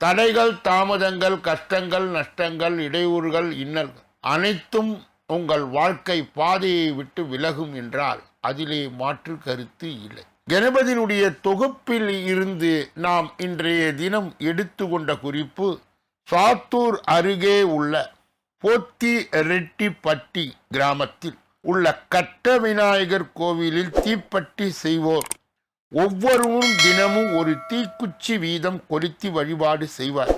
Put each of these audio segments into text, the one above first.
தடைகள் தாமதங்கள் கஷ்டங்கள் நஷ்டங்கள் இடையூறுகள் இன்னல்கள் அனைத்தும் உங்கள் வாழ்க்கை பாதையை விட்டு விலகும் என்றால் அதிலே மாற்று கருத்து இல்லை. கணபதியினுடைய தொகுப்பில் இருந்து நாம் இன்றைய தினம் எடுத்துக்கொண்ட குறிப்பு சாத்தூர் அருகே உள்ள போத்தி ரெட்டிப்பட்டி கிராமத்தில் உள்ள கட்ட விநாயகர் கோவிலில் தீப்பட்டி செய்வோர் ஒவ்வொருவரும் தினமும் ஒரு தீக்குச்சி வீதம் கொளுத்தி வழிபாடு செய்வார்.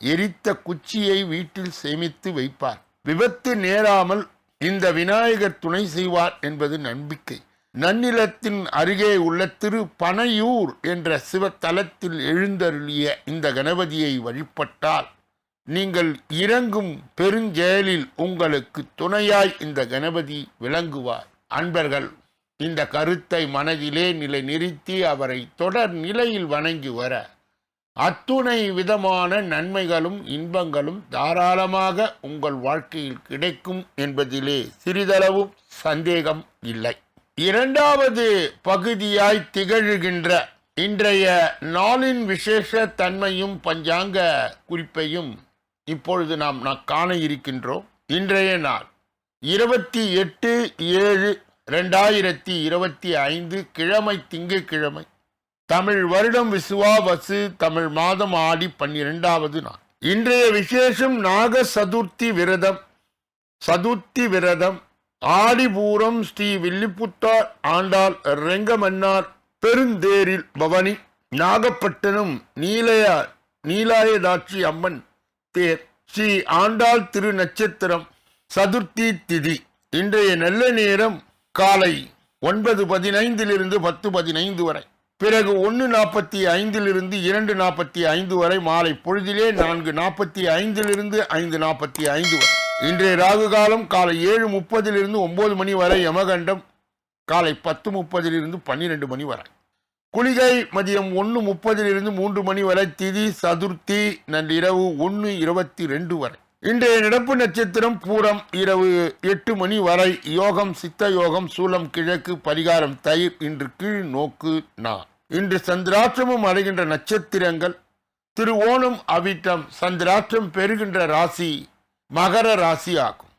எரித்த குச்சியை வீட்டில் சேமித்து வைப்பார். விபத்து நேராமல் இந்த விநாயகர் துணை செய்வார் என்பது நம்பிக்கை. நன்னிலத்தின் அருகே உள்ள திரு பனையூர் என்ற சிவத்தலத்தில் எழுந்தருளிய இந்த கணபதியை வழிபட்டால் நீங்கள் இறங்கும் பெருஞ்செயலில் உங்களுக்கு துணையாய் இந்த கணபதி விளங்குவார். அன்பர்கள் இந்த கருத்தை மனதிலே நிலை நிறுத்தி அவரை தொடர் நிலையில் வணங்கி வர அத்துணை விதமான நன்மைகளும் இன்பங்களும் தாராளமாக உங்கள் வாழ்க்கையில் கிடைக்கும் என்பதிலே சிறிதளவும் சந்தேகம் இல்லை. இரண்டாவது பகுதியாய் திகழ்கின்ற இன்றைய நாளின் விசேஷ தன்மையும் பஞ்சாங்க குறிப்பையும் இப்பொழுது நாம் நான் காண இருக்கின்றோம். இன்றைய நாள் இருபத்தி எட்டு ஏழு ரெண்டாயிரத்தி இருபத்தி ஐந்து கிழமை திங்கக்கிழமை தமிழ் வருடம் விசுவாவசு தமிழ் மாதம் ஆடி பன்னிரெண்டாவது நாள். இன்றைய விசேஷம் நாக சதுர்த்தி விரதம். சதுர்த்தி விரதம். ஆடிபூரம் ஸ்ரீ வில்லிபுத்தார் ஆண்டாள் ரெங்கமன்னார் பெருந்தேரில் பவனி. நாகப்பட்டினம் நீலய நீலாயதாட்சி அம்மன் தேர் ஸ்ரீ ஆண்டாள் திரு நட்சத்திரம் சதுர்த்தி திதி. இன்றைய நல்ல நேரம் காலை ஒன்பது பதினைந்திலிருந்து பத்து பதினைந்து வரை. பிறகு ஒன்று நாற்பத்தி ஐந்திலிருந்து இரண்டு நாற்பத்தி ஐந்து வரை. மாலை பொழுதிலே நான்கு நாற்பத்தி ஐந்திலிருந்து ஐந்து நாற்பத்தி ஐந்து வரை. இன்றைய ராகு காலம் காலை ஏழு முப்பதிலிருந்து ஒன்பது மணி வரை. யமகண்டம் காலை பத்து முப்பதிலிருந்து பன்னிரெண்டு மணி வரை. குளிகை மதியம் ஒன்று முப்பதிலிருந்து மூன்று மணி வரை. திதி சதுர்த்தி நள்ளிரவு ஒன்று இருபத்தி ரெண்டு வரை. இன்றைய நடப்பு நட்சத்திரம் பூரம் இரவு எட்டு மணி வரை. யோகம் சித்த யோகம் சூலம் கிழக்கு பரிகாரம் தயிர் இன்று கீழ் நோக்கு நா. இன்று சந்திராட்சமும் அடைகின்ற நட்சத்திரங்கள் திரு ஓணம் அவிட்டம் சந்திராட்சம் பெறுகின்ற ராசி மகர ராசி ஆகும்.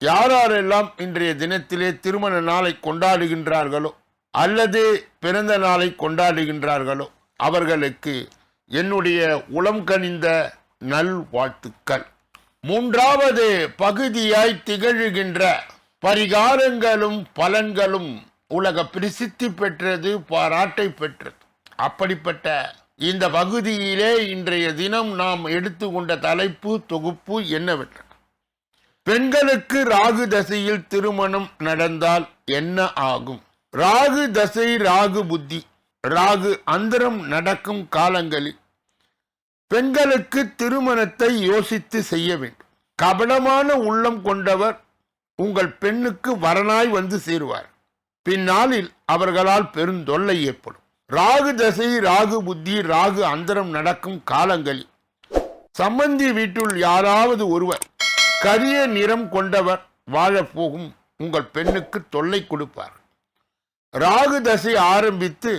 யாரெல்லாம் இன்றைய தினத்திலே திருமண நாளை கொண்டாடுகின்றார்களோ அல்லது பிறந்த நாளை கொண்டாடுகின்றார்களோ அவர்களுக்கு என்னுடைய உளம் கனிந்த நல் வாழ்த்துக்கள் மூன்றாவது பகுதியாய் திகழ்கின்ற பரிகாரங்களும் பலன்களும் உலக பிரசித்தி பெற்றது பாராட்டை பெற்றது. அப்படிப்பட்ட இந்த பகுதியிலே இன்றைய தினம் நாம் எடுத்துக்கொண்ட தலைப்பு தொகுப்பு என்னவெற்ற பெண்களுக்கு ராகு தசையில் திருமணம் நடந்தால் என்ன ஆகும்? ராகு தசை ராகு புத்தி ராகு அந்தரம் நடக்கும் காலங்களில் பெண்களுக்கு திருமணத்தை யோசித்து செய்ய வேண்டும். கபடமான உள்ளம் கொண்டவர் உங்கள் பெண்ணுக்கு வரனாய் வந்து சேருவார். பின்னாளில் அவர்களால் பெருந்தொல்லை ஏற்படும். ராகு தசை ராகு புத்தி ராகு அந்தரம் நடக்கும் காலங்களில் சம்பந்தி வீட்டுள் யாராவது ஒருவர் கரிய நிறம் கொண்டவர் வாழப்போகும் உங்கள் பெண்ணுக்கு தொல்லை கொடுப்பார். ராகு தசை ஆரம்பித்து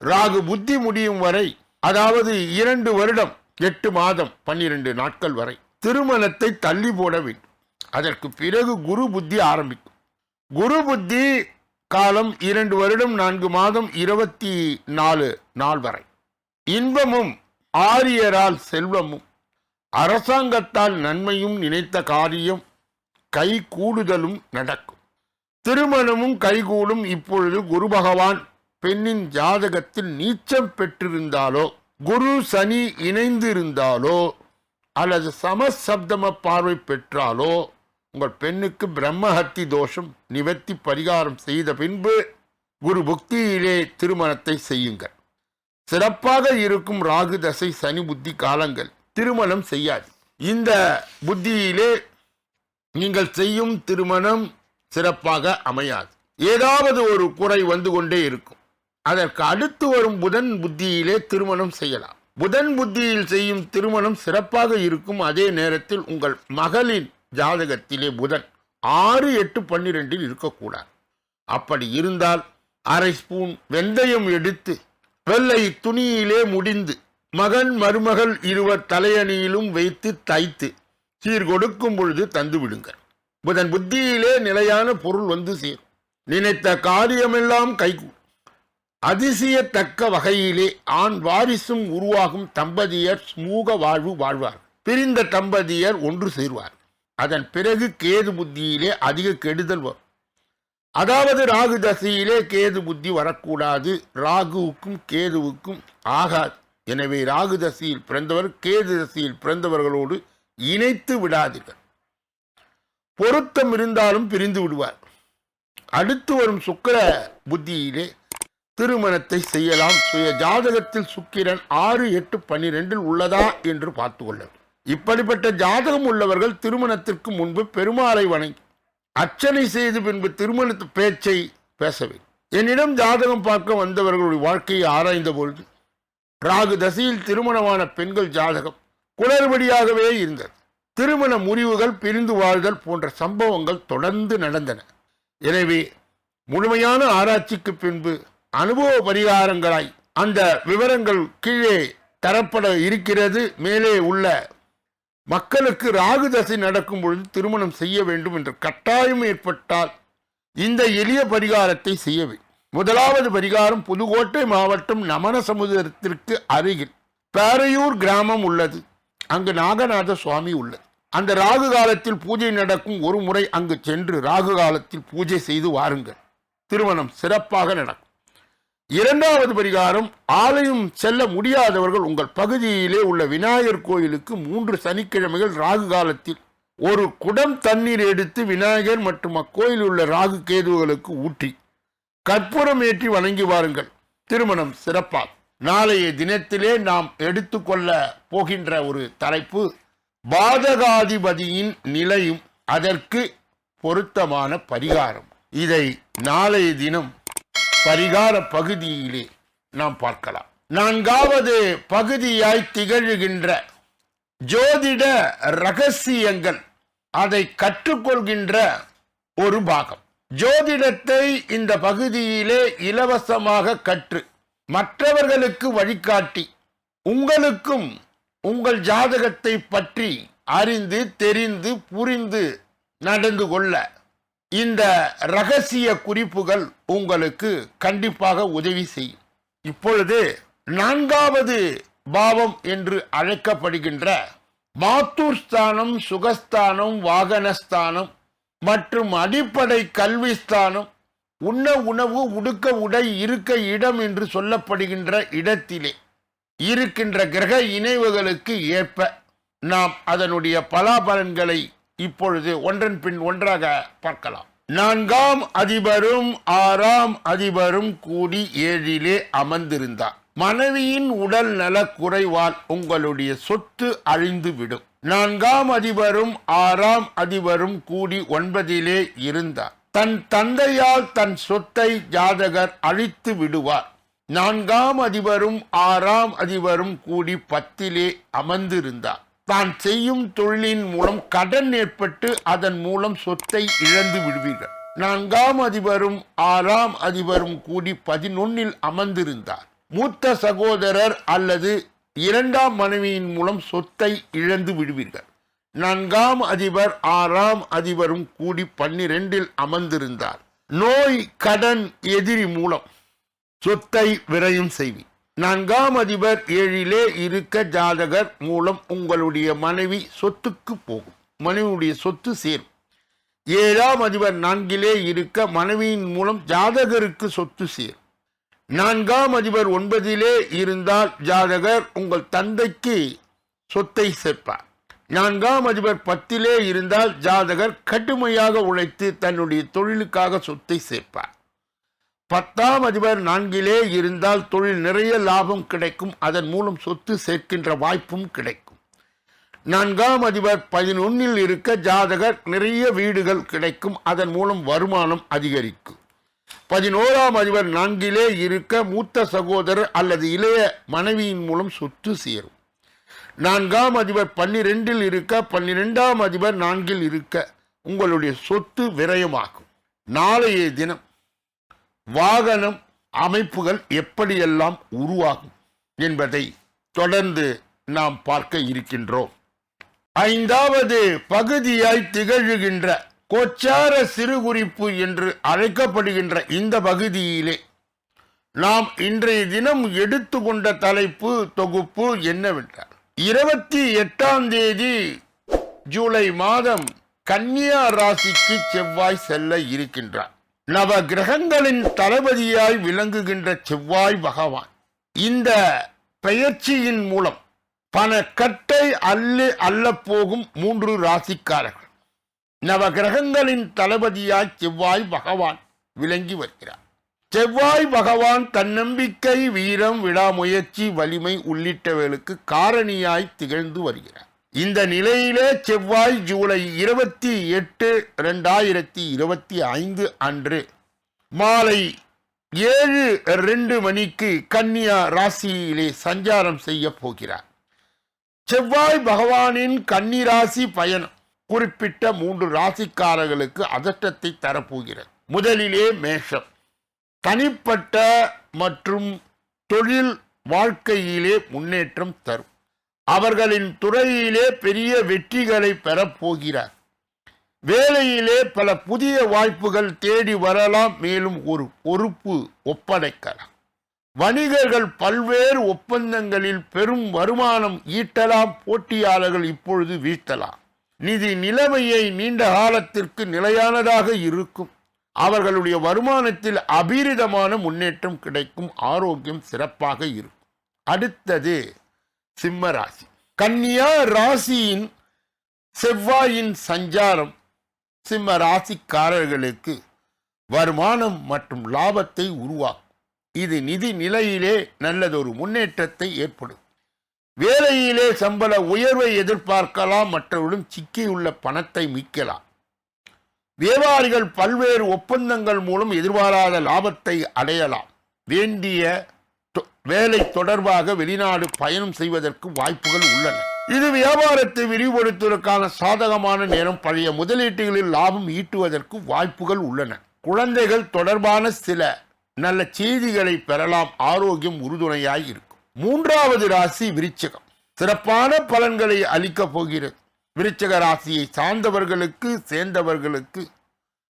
ராகு புத்தி முடியும் வரை அதாவது இரண்டு வருடம் எட்டு மாதம் பன்னிரண்டு நாட்கள் வரை திருமணத்தை தள்ளி போட வேண்டும். அதற்கு பிறகு குரு புத்தி ஆரம்பிக்கும். குரு புத்தி காலம் இரண்டு வருடம் நான்கு மாதம் இருபத்தி நாலு நாள் வரை. இன்பமும் ஆரியரால் செல்வமும் அரசாங்கத்தால் நன்மையும் நினைத்த காரியம் கை கூடுதலும் நடக்கும். திருமணமும் கைகூடும். இப்பொழுது குரு பகவான் பெண்ணின் ஜாதகத்தில் நீச்சம் பெற்றிருந்தாலோ குரு சனி இணைந்து இருந்தாலோ அல்லது சமசப்தம பார்வை பெற்றாலோ உங்கள் பெண்ணுக்கு பிரம்மஹத்தி தோஷம் நிவர்த்தி பரிகாரம் செய்த பின்பு குரு புக்தியிலே திருமணத்தை செய்யுங்கள். சிறப்பாக இருக்கும் ராகு தசை சனி புத்தி காலங்கள் திருமணம் செய்யாது. இந்த புத்தியிலே நீங்கள் செய்யும் திருமணம் சிறப்பாக அமையாது. ஏதாவது ஒரு குறை வந்து கொண்டே இருக்கும். அதற்கு அடுத்து வரும் புதன் புத்தியிலே திருமணம் செய்யலாம். புதன் புத்தியில் செய்யும் திருமணம் சிறப்பாக இருக்கும். அதே நேரத்தில் உங்கள் மகளின் ஜாதகத்திலே புதன் ஆறு எட்டு பன்னிரெண்டில் இருக்கக்கூடாது. அப்படி இருந்தால் அரை ஸ்பூன் வெந்தயம் எடுத்து வெள்ளை துணியிலே முடிந்து மகன் மருமகள் இருவர் தலையணியிலும் வைத்து தைத்து சீர் கொடுக்கும் பொழுது தந்து விடுங்கள். புதன் புத்தியிலே நிலையான பொருள் வந்து சேரும். நினைத்த காரியமெல்லாம் கைகூடும். அதிசயத்தக்க வகையிலே ஆண் வாரிசும் உருவாகும் தம்பதியர் சுமூக வாழ்வு வாழ்வார். பிரிந்த தம்பதியர் ஒன்று சேர்வார். அதன் பிறகு கேது புத்தியிலே அதிக கெடுதல் வரும். அதாவது ராகு தசையிலே கேது புத்தி வரக்கூடாது. ராகுவுக்கும் கேதுவுக்கும் ஆகாது. எனவே ராகு தசையில் பிறந்தவர் கேது தசையில் பிறந்தவர்களோடு இணைத்து விடாதீர்கள். பொருத்தம் இருந்தாலும் பிரிந்து விடுவார். அடுத்து வரும் சுக்கர புத்தியிலே திருமணத்தை செய்யலாம். சுய ஜாதகத்தில் சுக்கிரன் ஆறு எட்டு பன்னிரெண்டில் உள்ளதா என்று பார்த்து கொள்ள இப்படிப்பட்ட ஜாதகம் உள்ளவர்கள் திருமணத்திற்கு முன்பு பெருமாளை வணங்கி அர்ச்சனை செய்து பின்பு திருமணத்து பேச்சை பேசவே என்னிடம் ஜாதகம் பார்க்க வந்தவர்களுடைய வாழ்க்கையை ஆராய்ந்த பொழுது ராகு தசையில் திருமணமான பெண்கள் ஜாதகம் குளறுபடியாகவே இருந்தது. திருமண முறிவுகள் பிரிந்து வாழ்தல் போன்ற சம்பவங்கள் தொடர்ந்து நடந்தன. எனவே முழுமையான ஆராய்ச்சிக்கு பின்பு அனுபவ பரிகாரங்களாய் அந்த விவரங்கள் கீழே தரப்பட இருக்கிறது. மேலே உள்ள மக்களுக்கு ராகு தசை நடக்கும் பொழுது திருமணம் செய்ய வேண்டும் என்ற கட்டாயம் ஏற்பட்டால் இந்த எளிய பரிகாரத்தை செய்யவே. முதலாவது பரிகாரம் புதுக்கோட்டை மாவட்டம் நமன சமுதிரத்திற்கு அருகில் பேரையூர் கிராமம் உள்ளது. அங்கு நாகநாத சுவாமி உள்ளது. அந்த ராகு காலத்தில் பூஜை நடக்கும் ஒரு முறை அங்கு சென்று ராகு காலத்தில் பூஜை செய்து வாருங்கள். திருமணம் சிறப்பாக நடக்கும். இரண்டாவது பரிகாரம் ஆலயம் செல்ல முடியாதவர்கள் உங்கள் பகுதியிலே உள்ள விநாயகர் கோயிலுக்கு மூன்று சனிக்கிழமைகள் ராகு காலத்தில். ஒரு குடம் தண்ணீர் எடுத்து விநாயகர் மற்றும் அக்கோயில் உள்ள ராகு கேதுவுகளுக்கு ஊற்றி கற்பூரம் ஏற்றி வணங்கி வாருங்கள். திருமணம் சிறப்பாக நாளைய தினத்திலே நாம் எடுத்துக்கொள்ள போகின்ற ஒரு தலைப்பு பாதகாதிபதியின் நிலையும் அதற்கு பொருத்தமான பரிகாரம். இதை நாளைய தினம் பரிகார பகுதியிலே நாம் பார்க்கலாம். நான்காவது பகுதியாய் திகழ்கின்ற ஜோதிட ரகசியங்கள் அதை கற்றுக்கொள்கின்ற ஒரு பாகம். ஜோதிடத்தை இந்த பகுதியிலே இலவசமாக கற்று மற்றவர்களுக்கு வழிகாட்டி உங்களுக்கும் உங்கள் ஜாதகத்தை பற்றி அறிந்து தெரிந்து புரிந்து நடந்து கொள்ள இந்த ரகசிய குறிப்புகள் உங்களுக்கு கண்டிப்பாக உதவி செய்யும். இப்பொழுது நான்காவது பாவம் என்று அழைக்கப்படுகின்ற மாத்தூர் ஸ்தானம் சுகஸ்தானம் வாகனஸ்தானம் மற்றும் அடிப்படை கல்வி ஸ்தானம் உண்ண உணவு உடுக்க உடை இருக்க இடம் என்று சொல்லப்படுகின்ற இடத்திலே இருக்கின்ற கிரக இணைவுகளுக்கு ஏற்ப நாம் அதனுடைய பலாபலன்களை இப்பொழுது ஒன்றன் பின் ஒன்றாக பார்க்கலாம். நான்காம் அதிபரும் ஆறாம் அதிபரும் கூடி ஏழிலே அமர்ந்திருந்தார். மனைவியின் உடல் நலக் குறைவால் உங்களுடைய சொத்து அழிந்து விடும் நான்காம் அதிபரும் ஆறாம் அதிபரும் கூடி ஒன்பதிலே இருந்தார். தன் தந்தையால் தன் சொத்தை ஜாதகர் அழித்து விடுவார். நான்காம் அதிபரும் ஆறாம் அதிபரும் கூடி பத்திலே அமர்ந்திருந்தார். தான் செய்யும் தொழிலின் மூலம் கடன் ஏற்பட்டு அதன் மூலம் சொத்தை இழந்து விடுவீர்கள். நான்காம் அதிபரும் ஆறாம் அதிபரும் கூடி பதினொன்னில் அமர்ந்திருந்தார். மூத்த சகோதரர் அல்லது இரண்டாம் மனைவியின் மூலம் சொத்தை இழந்து விடுவீர்கள். நான்காம் அதிபர் ஆறாம் அதிபரும் கூடி பன்னிரெண்டில் அமர்ந்திருந்தார். நோய் கடன் எதிரி மூலம் சொத்தை விரயம் செய்வி நான்காம் அதிபர் ஏழிலே இருக்க ஜாதகர் மூலம் உங்களுடைய மனைவி சொத்துக்கு போகும். மனைவியுடைய சொத்து சேரும். ஏழாம் அதிபர் நான்கிலே இருக்க மனைவியின் மூலம் ஜாதகருக்கு சொத்து சேரும். நான்காம் அதிபர் ஒன்பதிலே இருந்தால் ஜாதகர் உங்கள் தந்தைக்கு சொத்தை சேர்ப்பார். நான்காம் அதிபர் பத்திலே இருந்தால் ஜாதகர் கடுமையாக உழைத்து தன்னுடைய தொழிலுக்காக சொத்தை சேர்ப்பார். பத்தாம் அதிபர் நான்கிலே இருந்தால் தொழில் நிறைய லாபம் கிடைக்கும். அதன் மூலம் சொத்து சேர்க்கின்ற வாய்ப்பும் கிடைக்கும். நான்காம் அதிபர் பதினொன்னில் இருக்க ஜாதகர் நிறைய வீடுகள் கிடைக்கும். அதன் மூலம் வருமானம் அதிகரிக்கும். பதினோராம் அதிபர் நான்கிலே இருக்க மூத்த சகோதரர் அல்லது இளைய மனைவியின் மூலம் சொத்து சேரும். நான்காம் அதிபர் பன்னிரெண்டில் இருக்க பன்னிரெண்டாம் அதிபர் நான்கில் இருக்க உங்களுடைய சொத்து விரயமாகும். நாளைய தினம் வாகனம் அமைப்புகள் எப்படியெல்லாம் உருவாகும் என்பதை தொடர்ந்து நாம் பார்க்க இருக்கின்றோம். ஐந்தாவது பகுதியாய் திகழ்கின்ற கோச்சார சிறுகுறிப்பு என்று அழைக்கப்படுகின்ற இந்த பகுதியிலே நாம் இன்றைய தினம் எடுத்துக்கொண்ட தலைப்பு தொகுப்பு என்னவென்றால் இருபத்தி எட்டாம் தேதி ஜூலை மாதம் கன்னியா ராசிக்கு செவ்வாய் செல்ல இருக்கின்றார். நவ கிரகங்களின் தளபதியாய் விளங்குகின்ற செவ்வாய் பகவான். இந்த பெயர்ச்சியின் மூலம் பண கட்டை அள்ளி அள்ளப் போகும் மூன்று ராசிக்காரர்கள். நவ கிரகங்களின் தளபதியாய் செவ்வாய் பகவான் விளங்கி வருகிறார். செவ்வாய் பகவான் தன்னம்பிக்கை வீரம் விடாமுயற்சி வலிமை உள்ளிட்டவைகளுக்கு காரணியாய் திகழ்ந்து வருகிறார். இந்த நிலையிலே செவ்வாய் ஜூலை இருபத்தி எட்டு ரெண்டாயிரத்தி இருபத்தி ஐந்து அன்று மாலை ஏழு ரெண்டு மணிக்கு கன்னியா ராசியிலே சஞ்சாரம் செய்ய போகிறார். செவ்வாய் பகவானின் கன்னிராசி பயணம் குறிப்பிட்ட மூன்று ராசிக்காரர்களுக்கு அதிர்ஷ்டத்தை தரப்போகிறது. முதலிலே மேஷம். தனிப்பட்ட மற்றும் தொழில் வாழ்க்கையிலே முன்னேற்றம் தரும். அவர்களின் துறையிலே பெரிய வெற்றிகளை பெறப்போகிறார். வேலையிலே பல புதிய வாய்ப்புகள் தேடி வரலாம். மேலும் ஒரு பொறுப்பு ஒப்படைக்கலாம். வணிகர்கள் பல்வேறு ஒப்பந்தங்களில் பெரும் வருமானம் ஈட்டலாம். போட்டியாளர்கள் இப்பொழுது வீழ்த்தலாம். நிதி நிலைமையை நீண்ட காலத்திற்கு நிலையானதாக இருக்கும். அவர்களுடைய வருமானத்தில் அபீரிதமான முன்னேற்றம் கிடைக்கும். ஆரோக்கியம் சிறப்பாக இருக்கும். அடுத்தது சிம்ம ராசி. கன்னியா ராசியின் செவ்வாயின் சஞ்சாரம் சிம்ம ராசிக்காரர்களுக்கு வருமானம் மற்றும் லாபத்தை உருவாக்கும். இது நிதி நிலையிலே நல்லதொரு முன்னேற்றத்தை ஏற்படும். வேலையிலே சம்பள உயர்வை எதிர்பார்க்கலாம் மற்றவர்களும் சிக்கியுள்ள பணத்தை மீட்கலாம். வியாபாரிகள் பல்வேறு ஒப்பந்தங்கள் மூலம் எதிர்பாராத லாபத்தை அடையலாம். வேண்டிய வேலை தொடர்பாக வெளிநாடு பயணம் செய்வதற்கு வாய்ப்புகள் உள்ளன. இது வியாபாரத்தை விரிவுபடுத்துவதற்கான சாதகமான நேரம். பழைய முதலீட்டுகளில் லாபம் ஈட்டுவதற்கு வாய்ப்புகள் உள்ளன. குழந்தைகள் தொடர்பான சில நல்ல செய்திகளை பெறலாம். ஆரோக்கியம் உறுதுணையாய் இருக்கும். மூன்றாவது ராசி விருச்சகம். சிறப்பான பலன்களை அளிக்கப் போகிறது. விருச்சக ராசியை சார்ந்தவர்களுக்கு சேர்ந்தவர்களுக்கு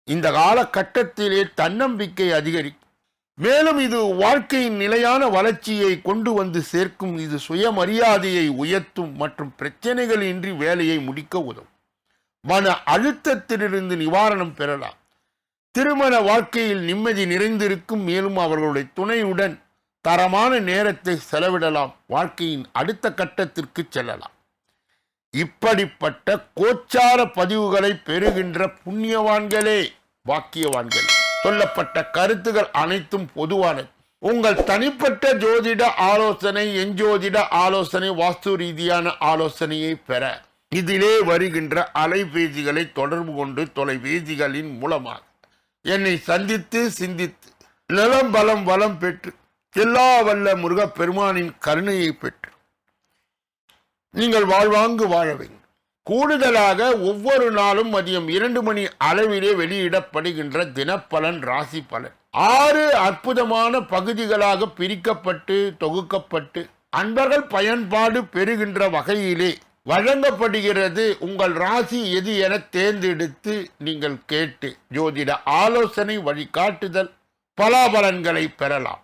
இந்த காலகட்டத்திலே தன்னம்பிக்கை அதிகரிக்கும். மேலும் இது வாழ்க்கையின் நிலையான வளர்ச்சியை கொண்டு வந்து சேர்க்கும். இது சுயமரியாதையை உயர்த்தும் மற்றும் பிரச்சனைகள் இன்றி வேலையை முடிக்க உதவும். மன அழுத்தத்திலிருந்து நிவாரணம் பெறலாம். திருமண வாழ்க்கையில் நிம்மதி நிறைந்திருக்கும். மேலும் அவர்களுடைய துணையுடன் தரமான நேரத்தை செலவிடலாம். வாழ்க்கையின் அடுத்த கட்டத்திற்கு செல்லலாம். இப்படிப்பட்ட கோச்சார பதிவுகளை பெறுகின்ற புண்ணியவான்களே வாக்கியவான்கள் சொல்லப்பட்ட கருத்துகள் அனைத்தும் பொதுவானது. உங்கள் தனிப்பட்ட ஜோதிட ஆலோசனை எஞ்சோதிட ஆலோசனை வாஸ்து ரீதியான ஆலோசனையை பெற. இதிலே வருகின்ற அலைபேசிகளை தொடர்பு கொண்டு தொலைபேசிகளின் மூலமாக என்னை சந்தித்து சிந்தித்து நிலம் பலம் வளம் பெற்று எல்லா வல்ல முருகப் பெருமானின் கருணையை பெற்று நீங்கள் வாழ்வாங்கு வாழ வேண்டும். கூடுதலாக ஒவ்வொரு நாளும் மதியம் இரண்டு மணி அளவிலே வெளியிடப்படுகின்ற தினப்பலன் ராசி பலன். ஆறு அற்புதமான பகுதிகளாக பிரிக்கப்பட்டு தொகுக்கப்பட்டு அன்பர்கள் பயன்பாடு பெறுகின்ற வகையிலே வழங்கப்படுகிறது. உங்கள் ராசி எது என தேர்ந்தெடுத்து நீங்கள் கேட்டு ஜோதிட ஆலோசனை வழிகாட்டுதல் பலாபலன்களை பெறலாம்.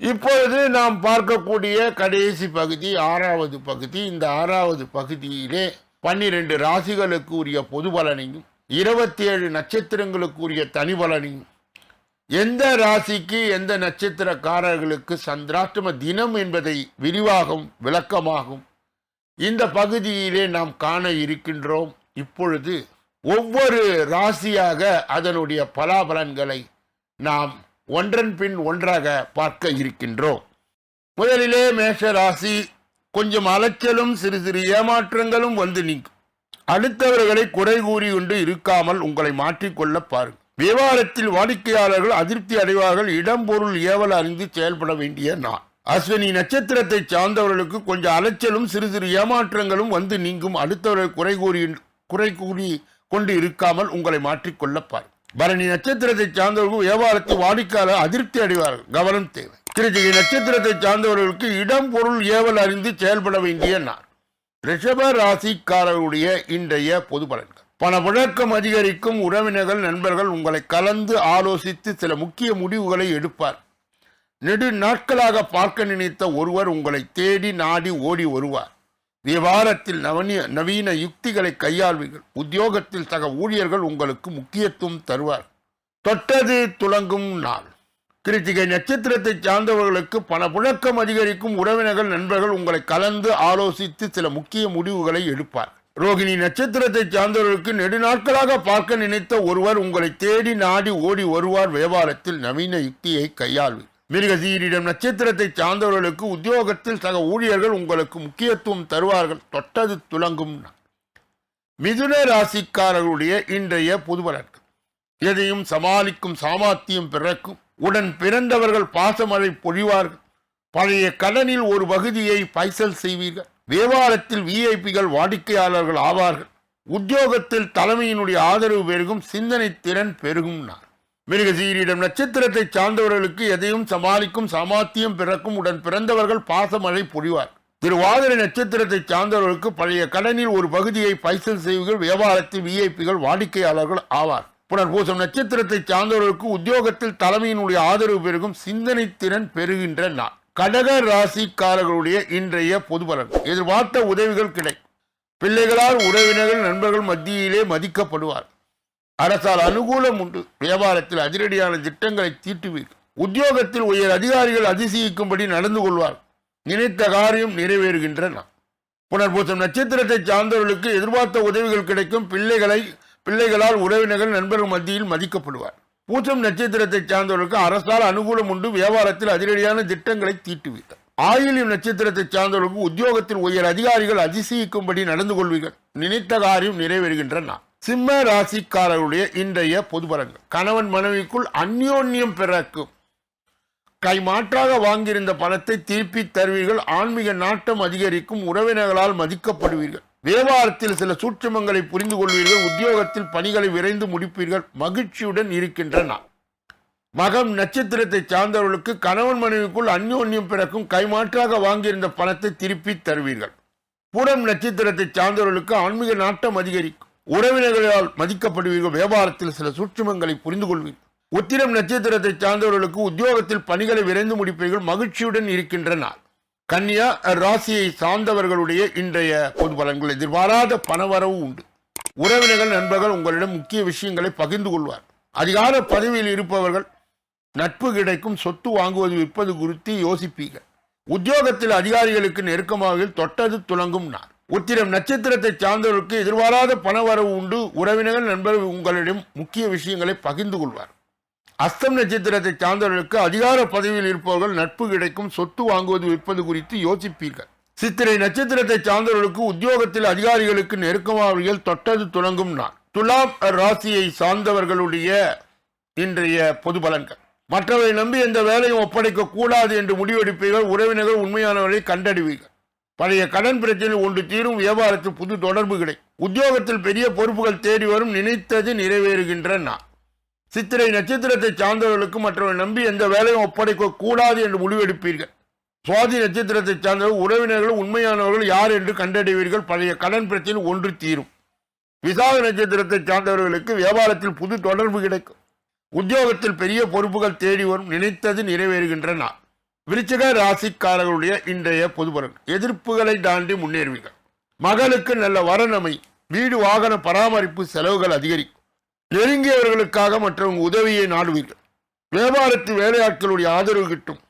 இப்பொழுது நாம் பார்க்கக்கூடிய கடைசி பகுதி ஆறாவது பகுதி. இந்த ஆறாவது பகுதியிலே பன்னிரெண்டு ராசிகளுக்கு உரிய பொது பலனையும் இருபத்தி ஏழு நட்சத்திரங்களுக்கு உரிய தனி பலனையும் எந்த ராசிக்கு எந்த நட்சத்திரக்காரர்களுக்கு சந்திராஷ்டம தினம் என்பதை விரிவாகவும் விளக்கமாகும் இந்த பகுதியிலே நாம் காண இருக்கின்றோம். இப்பொழுது ஒவ்வொரு ராசியாக அதனுடைய பலாபலன்களை நாம் ஒன்றன் பின் ஒன்றாக பார்க்க இருக்கின்றோம். முதலிலே மேஷ ராசி கொஞ்சம் அலைச்சலும் சிறு சிறு ஏமாற்றங்களும் வந்து நீங்கும் அடுத்தவர்களை குறை கூறி கொண்டு இருக்காமல் உங்களை மாற்றிக்கொள்ள பாருங்கள். விவகாரத்தில் வாடிக்கையாளர்கள் அதிருப்தி அடைவார்கள் இடம் பொருள் ஏவல் அறிந்து செயல்பட வேண்டிய நான் அஸ்வினி நட்சத்திரத்தை சார்ந்தவர்களுக்கு கொஞ்சம் அலைச்சலும் சிறு சிறு ஏமாற்றங்களும் வந்து நீங்கும். அடுத்தவர்கள் குறை கூறி குறை கூறி கொண்டு இருக்காமல் உங்களை மாற்றிக்கொள்ள பாருங்கள். பரணி நட்சத்திரத்தை சார்ந்தவர்கள் வியாபாரத்தில் வாடிக்கையாளர் அதிருப்தி அடைவார்கள். கவனம் தேவை. திருச்சிகை நட்சத்திரத்தை சார்ந்தவர்களுக்கு இடம் பொருள் ஏவல் அறிந்து செயல்பட வேண்டிய நாள். ரிஷப ராசிக்காரர்களுடைய இன்றைய பொது பலன்கள். பணப்புழக்கம் அதிகரிக்கும் உறவினர்கள் நண்பர்கள் உங்களை கலந்து ஆலோசித்து சில முக்கிய முடிவுகளை எடுப்பார். நெடு நாட்களாக பார்க்க நினைத்த ஒருவர் உங்களை தேடி நாடி ஓடி வருவார். வியாபாரத்தில் நவனிய நவீன யுக்திகளை கையாள்வீர்கள். உத்தியோகத்தில் சக ஊழியர்கள் உங்களுக்கு முக்கியத்துவம் தருவார். தொட்டது துலங்கும் நாள். கிருத்திகை நட்சத்திரத்தை சார்ந்தவர்களுக்கு பணப்புழக்கம் அதிகரிக்கும் உறவினர்கள் நண்பர்கள் உங்களை கலந்து ஆலோசித்து சில முக்கிய முடிவுகளை எடுப்பார். ரோகிணி நட்சத்திரத்தை சார்ந்தவர்களுக்கு நெடுநாட்களாக பார்க்க நினைத்த ஒருவர் உங்களை தேடி நாடி ஓடி வருவார். வியாபாரத்தில் நவீன யுக்தியை கையாள்வீர். மிருகசீரிடம் நட்சத்திரத்தை சார்ந்தவர்களுக்கு உத்தியோகத்தில் சக ஊழியர்கள் உங்களுக்கு முக்கியத்துவம் தருவார்கள். தொட்டது துலங்கும் மிதுன ராசிக்காரர்களுடைய இன்றைய பொது எதையும் சமாளிக்கும் சாமர்த்தியம் பிறக்கும். உடன் பிறந்தவர்கள் பாசமழை பொழிவார்கள். பழைய கடனில் ஒரு பகுதியை பைசல் செய்வீர்கள். வியாபாரத்தில் விஐபிகள் வாடிக்கையாளர்கள் ஆவார்கள். உத்தியோகத்தில் தலைமையினுடைய ஆதரவு பெருகும். சிந்தனை திறன் பெருகும் நான் மிருகசீரிடம் நட்சத்திரத்தை சார்ந்தவர்களுக்கு எதையும் சமாளிக்கும் சமாத்தியம் பிறக்கும் உடன் பிறந்தவர்கள் பாசமழை பொழிவார். திருவாதிரை நட்சத்திரத்தை சார்ந்தவர்களுக்கு பழைய கடனில் ஒரு பகுதியை பைசல் செய்வீர்கள் வியாபாரத்தில் விஐபிகள் வாடிக்கையாளர்கள் ஆவார். புனர்பூசம் நட்சத்திரத்தை சார்ந்தவர்களுக்கு உத்தியோகத்தில் தலைமையினுடைய ஆதரவு பெருகும் சிந்தனை திறன் பெறுகின்ற நாள். கடக ராசிக்காரர்களுடைய இன்றைய பொது பலன் எதிர்பார்த்த உதவிகள் கிடைக்கும். பிள்ளைகளால் உறவினர்கள் நண்பர்கள் மத்தியிலே மதிக்கப்படுவார். அரசால் அனுகூலம் உண்டு. வியாபாரத்தில் அதிரடியான திட்டங்களை தீட்டுவீர். உத்தியோகத்தில் உயர் அதிகாரிகள் அதிசயிக்கும்படி நடந்து கொள்வார். நினைத்த காரியம் நிறைவேறுகின்றன. புனர்பூசம் நட்சத்திரத்தை சார்ந்தவர்களுக்கு எதிர்பார்த்த உதவிகள் கிடைக்கும். பிள்ளைகளை பிள்ளைகளால் உறவினர்கள் நண்பர்கள் மத்தியில் மதிக்கப்படுவார். பூசம் நட்சத்திரத்தை சார்ந்தவர்களுக்கு அரசால் அனுகூலம் உண்டு. வியாபாரத்தில் அதிரடியான திட்டங்களை தீட்டுவீர். ஆயுளின் நட்சத்திரத்தை சார்ந்தவர்களுக்கு உத்தியோகத்தில் உயர் அதிகாரிகள் அதிசயிக்கும்படி நடந்து கொள்வீர்கள். நினைத்த காரியம் நிறைவேறுகின்றன. சிம்ம ராசிக்காரர்களுடைய இன்றைய பொதுபலங்கள் கணவன் மனைவிக்குள் அந்யோன்யம் பிறக்கும். கைமாற்றாக வாங்கியிருந்த பணத்தை திருப்பி தருவீர்கள். ஆன்மீக நாட்டம் அதிகரிக்கும். உறவினர்களால் மதிக்கப்படுவீர்கள். வியாபாரத்தில் சில சூட்சமங்களை புரிந்து கொள்வீர்கள். உத்தியோகத்தில் பணிகளை விரைந்து முடிப்பீர்கள். மகிழ்ச்சியுடன் இருக்கின்ற மகம் நட்சத்திரத்தை சார்ந்தவர்களுக்கு கணவன் மனைவிக்குள் அந்யோன்யம் பிறக்கும். கைமாற்றாக வாங்கியிருந்த பணத்தை திருப்பி தருவீர்கள். பூரம் நட்சத்திரத்தை சார்ந்தவர்களுக்கு ஆன்மீக நாட்டம் அதிகரிக்கும். உறவினர்களால் மதிக்கப்படுவீர்கள். வியாபாரத்தில் சில சூட்சுமங்களை புரிந்து கொள்வீர்கள் உத்திரம் நட்சத்திரத்தை சார்ந்தவர்களுக்கு உத்தியோகத்தில் பணிகளை விரைந்து முடிப்பீர்கள். மகிழ்ச்சியுடன் இருக்கின்ற நாள் கன்னியா ராசியை சார்ந்தவர்களுடைய இன்றைய பொது பலன்கள். எதிர்பாராத பணவரவு உண்டு. உறவினர்கள் நண்பர்கள் உங்களிடம் முக்கிய விஷயங்களை பகிர்ந்து கொள்வார். அதிகார பதவியில் இருப்பவர்கள் நட்பு கிடைக்கும். சொத்து வாங்குவது விற்பது குறித்து யோசிப்பீர்கள். உத்தியோகத்தில் அதிகாரிகளுக்கு நெருக்கமாக தொட்டது துலங்கும் நாள். உத்திரம் நட்சத்திரத்தை சார்ந்தவர்களுக்கு எதிர்பாராத பணவரவு உண்டு. உறவினர்கள் நண்பர்கள் உங்களிடம் முக்கிய விஷயங்களை பகிர்ந்து கொள்வார். அஸ்தம் நட்சத்திரத்தை சார்ந்தவர்களுக்கு அதிகார பதவியில் இருப்பவர்கள் நட்பு கிடைக்கும் சொத்து வாங்குவது விற்பது குறித்து யோசிப்பீர்கள். சித்திரை நட்சத்திரத்தை சார்ந்தவர்களுக்கு உத்தியோகத்தில் அதிகாரிகளுக்கு நெருக்கமாவர்கள் தொட்டது தொடங்கும் நாள். துலாம் ராசியை சார்ந்தவர்களுடைய இன்றைய பொது பலன்கள். மற்றவரை நம்பி எந்த வேலையும் ஒப்படைக்க கூடாது என்று முடிவெடுப்பீர்கள். உறவினர்கள் உண்மையானவர்களை கண்டறிவீர்கள். பழைய கடன் பிரச்சனை ஒன்று தீரும் வியாபாரத்தில் புது தொடர்பு கிடைக்கும் உத்தியோகத்தில் பெரிய பொறுப்புகள் தேடி வரும் நினைத்தது நிறைவேறுகின்ற நான் சித்திரை நட்சத்திரத்தை சார்ந்தவர்களுக்கு மற்றவரை நம்பி எந்த வேலையும் ஒப்படைக்க கூடாது என்று முடிவெடுப்பீர்கள். சுவாதி நட்சத்திரத்தை சார்ந்தவர்கள் உறவினர்கள் உண்மையானவர்கள் யார் என்று கண்டறிவீர்கள் பழைய கடன் பிரச்சனை ஒன்று தீரும். விசாக நட்சத்திரத்தை சார்ந்தவர்களுக்கு வியாபாரத்தில் புது தொடர்பு கிடைக்கும். உத்தியோகத்தில் பெரிய பொறுப்புகள் தேடி வரும் நினைத்தது நிறைவேறுகின்ற நாள் விருச்சிக ராசிக்காரர்களுடைய இன்றைய பொதுபலன் எதிர்ப்புகளை தாண்டி முன்னேறுவீர்கள். மகளுக்கு நல்ல வரநமை வீடு வாகன பராமரிப்பு செலவுகள் அதிகரிக்கும். நெருங்கியவர்களுக்காக மற்றவங்க உதவியை நாடுவீர்கள். வியாபாரத்து வேலையாட்களுடைய ஆதரவு கிட்டும்.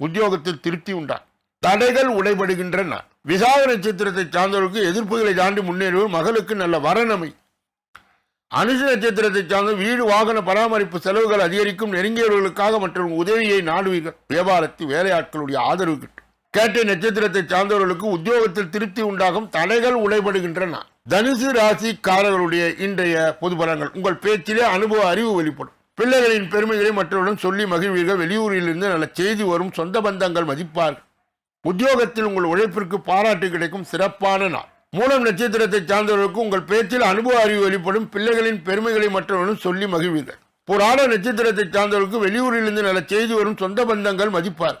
உத்தியோகத்தில் திருப்தி உண்டா தடைகள் உடைபடுகின்ற நாள் விசாக நட்சத்திரத்தை சார்ந்தவர்களுக்கு எதிர்ப்புகளை தாண்டி முன்னேறுவது மகளுக்கு நல்ல வரநமை அனுஷ நட்சத்திரத்தை சார்ந்த வீடு வாகன பராமரிப்பு செலவுகள் அதிகரிக்கும் நெருங்கியவர்களுக்காக மற்றும் உதவியை நாடுவீர்கள் வியாபாரத்தில் வேலையாட்களுடைய ஆதரவு கிட்டும். கேட்டை நட்சத்திரத்தை சார்ந்தவர்களுக்கு உத்தியோகத்தில் திருப்தி உண்டாகும் தடைகள் உடைபடுகின்றன. தனுசு ராசிக்காரர்களுடைய இன்றைய பொது பலன்கள். உங்கள் பேச்சிலே அனுபவ அறிவு வெளிப்படும். பிள்ளைகளின் பெருமைகளை மற்றவருடன் சொல்லி மகிழ்வீர்கள். வெளியூரிலிருந்து நல்ல செய்தி வரும் சொந்த பந்தங்கள் மதிப்பார்கள். உத்தியோகத்தில் உங்கள் உழைப்பிற்கு பாராட்டு கிடைக்கும் சிறப்பான நாள். மூலம் நட்சத்திரத்தை சார்ந்தவர்களுக்கு உங்கள் பேச்சில் அனுபவ அறிவு வெளிப்படும் பிள்ளைகளின் பெருமைகளை மற்றவர்களும் சொல்லி மகிழ்வீர்கள். புராண நட்சத்திரத்தை சார்ந்தவர்களுக்கு வெளியூரிலிருந்து நல்ல செய்தி வரும் சொந்த பந்தங்கள் மதிப்பார்.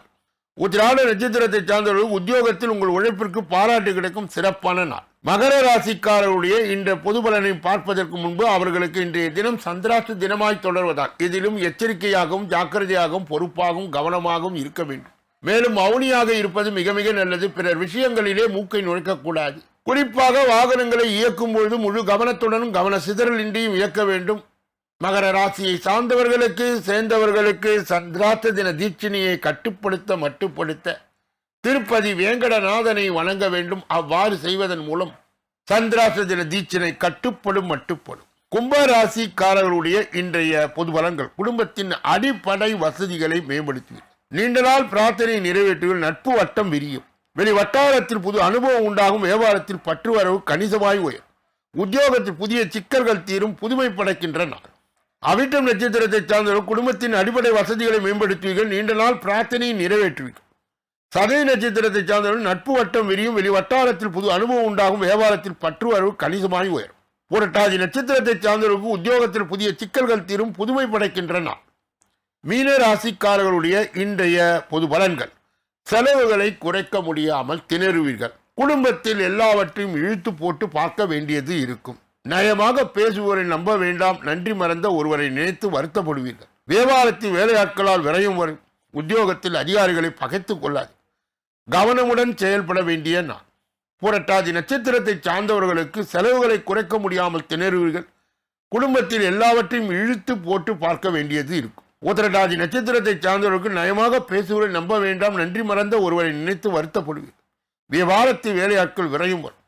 உத்திராட நட்சத்திரத்தை சார்ந்தவர்கள் உத்தியோகத்தில் உங்கள் உழைப்பிற்கு பாராட்டு கிடைக்கும் சிறப்பான நாள். மகர ராசிக்காரருடைய இன்ற பொது பலனை பார்ப்பதற்கு முன்பு அவர்களுக்கு இன்றைய தினம் சந்திராஷ்ட தினமாய் தொடர்வதால் இதிலும் எச்சரிக்கையாகவும் ஜாக்கிரதையாகவும் பொறுப்பாகவும் கவனமாகவும் இருக்க வேண்டும். மேலும் மௌனியாக இருப்பது மிக மிக நல்லது. பிறர் விஷயங்களிலே மூக்கை நுழைக்கக்கூடாது குறிப்பாக வாகனங்களை இயக்கும் பொழுது முழு கவனத்துடனும் கவன சிதறலின்றியும் இயக்க வேண்டும். மகர ராசியை சார்ந்தவர்களுக்கு சேர்ந்தவர்களுக்கு சந்திராத்த தின தீட்சணியை கட்டுப்படுத்த மட்டுப்படுத்த திருப்பதி வேங்கடநாதனை வணங்க வேண்டும். அவ்வாறு செய்வதன் மூலம் சந்திராச தின தீட்சணை கட்டுப்படும் மட்டுப்படும். கும்பராசிக்காரர்களுடைய இன்றைய பொது பலன்கள். குடும்பத்தின் அடிப்படை வசதிகளை மேம்படுத்துவீர்கள் நீண்ட நாள் பிரார்த்தனை நிறைவேற்றுவதில் நட்பு வட்டம் விரியும். வெளி வட்டாரத்தில் புது அனுபவம் உண்டாகும் வியாபாரத்தில் பற்று வரவு கணிசமாய் உயரும். உத்தியோகத்தில் புதிய சிக்கல்கள் தீரும் புதுமை படைக்கின்ற நாள் அவிட்டம் நட்சத்திரத்தை சார்ந்தவர்கள் குடும்பத்தின் அடிப்படை வசதிகளை மேம்படுத்துவீர்கள் நீண்ட நாள் பிரார்த்தனையை நிறைவேற்றுவீர்கள். சதய நட்சத்திரத்தை சார்ந்தவர்கள் நட்பு வட்டம் விரியும் வெளி வட்டாரத்தில் புது அனுபவம் உண்டாகும் வியாபாரத்தில் பற்று வரவு கணிசமாய் உயரும். புரட்டாதி நட்சத்திரத்தை சார்ந்தவர்களுக்கு உத்தியோகத்தில் புதிய சிக்கல்கள் தீரும் புதுமை படைக்கின்ற நாள் மீன ராசிக்காரர்களுடைய இன்றைய பொது பலன்கள். செலவுகளை குறைக்க முடியாமல் திணறுவீர்கள். குடும்பத்தில் எல்லாவற்றையும் இழுத்து போட்டு பார்க்க வேண்டியது இருக்கும். நயமாக பேசுவோரை நம்ப வேண்டாம். நன்றி மறந்த ஒருவரை நினைத்து வருத்தப்படுவீர்கள். வியாபாரத்தில் வேலையாட்களால் விரையும் வரும் உத்தியோகத்தில் அதிகாரிகளை பகைத்து கொள்ளாது. கவனமுடன் செயல்பட வேண்டிய நான் புரட்டாதி நட்சத்திரத்தை சார்ந்தவர்களுக்கு செலவுகளை குறைக்க முடியாமல் திணறுவீர்கள். குடும்பத்தில் எல்லாவற்றையும் இழுத்து போட்டு பார்க்க வேண்டியது இருக்கும். உத்தரடாதி நட்சத்திரத்தை சார்ந்தவர்களுக்கு நயமாக பேசுவதை நம்ப வேண்டாம் நன்றி மறந்த ஒருவரை நினைத்து வருத்தப்படுவீர்கள் விவாரத்து வேலையாட்கள் விரையும் வரும்.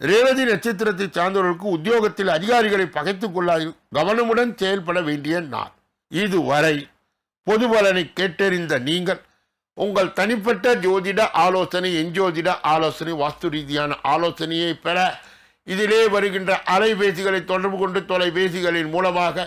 ரேவதி நட்சத்திரத்தை சார்ந்தவர்களுக்கு உத்தியோகத்தில் அதிகாரிகளை பகைத்துக் கொள்ளாது கவனமுடன் செயல்பட வேண்டிய நாள். இதுவரை பொது பலனை கேட்டறிந்த நீங்கள் உங்கள் தனிப்பட்ட ஜோதிட ஆலோசனை எஞ்சோதிட ஆலோசனை வாஸ்து ரீதியான ஆலோசனையை பெற இதிலே வருகின்ற அலைபேசிகளை தொடர்பு கொண்டு தொலைபேசிகளின் மூலமாக